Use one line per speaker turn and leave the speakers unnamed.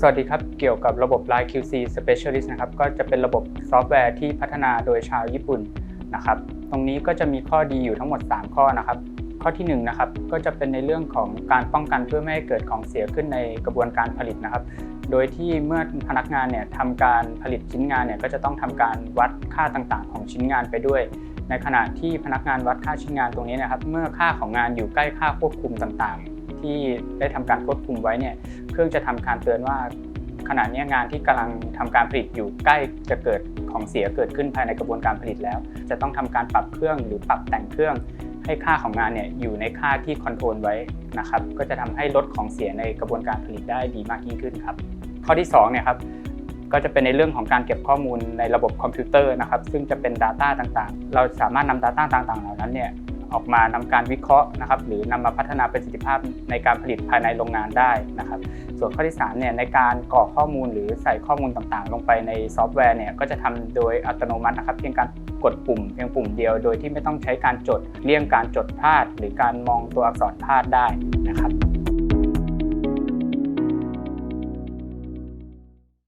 สวัสดีครับ เกี่ยวกับระบบ Line QC Specialist นะครับ ก็จะเป็นระบบซอฟต์แวร์ที่พัฒนาโดยชาวญี่ปุ่นนะครับ ตรงนี้ก็จะมีข้อดีอยู่ทั้งหมด 3 ข้อนะครับ ข้อที่1นะครับ ก็จะเป็นในเรื่องของการป้องกันเพื่อไม่ให้เกิดของเสียขึ้นในกระบวนการผลิตนะครับ โดยที่เมื่อพนักงานเนี่ยทำการผลิตชิ้นงานเนี่ยก็จะต้องทำการวัดค่าต่างๆ ของชิ้นงานไปด้วย ในขณะที่พนักงานวัดค่าชิ้นงานตรงนี้นะครับ เมื่อค่าของงานอยู่ใกล้ค่าควบคุมต่างๆ ที่ได้ทำการควบคุมไว้เนี่ย รื่องจะทำการเตือนว่าขณะนี้งานที่กำลังทำการผลิตอยู่ใกล้จะเกิดของเสียเกิดขึ้นภายในกระบวนการผลิตแล้ว จะต้องทำการปรับเครื่องหรือปรับแต่งเครื่อง ให้ค่าของงานเนี่ยอยู่ในค่าที่คอนโทรลไว้นะครับก็จะทำให้ลดของเสียในกระบวนการผลิตได้ดีมากยิ่งขึ้นครับ ข้อที่2เนี่ยครับก็จะเป็นในเรื่องของการเก็บข้อมูลในระบบคอมพิวเตอร์นะครับซึ่งจะเป็น Data ต่างๆ เราสามารถนำ Data ต่างๆ เหล่านั้นเนี่ย ออกมาทำการวิเคราะห์นะครับหรือนำมาพัฒนาประสิทธิภาพในการผลิตภายในโรงงานได้นะครับ ส่วนข้อที่3เนี่ยในการกรอกข้อมูลหรือใส่ข้อมูลต่างๆ ลงไปในซอฟต์แวร์เนี่ยก็จะทำโดยอัตโนมัตินะครับเพียงการกดปุ่มเพียงปุ่มเดียว โดยที่ไม่ต้องใช้การจดเลี่ยงการจดพลาด หรือการมองตัวอักษรพลาดได้นะครับ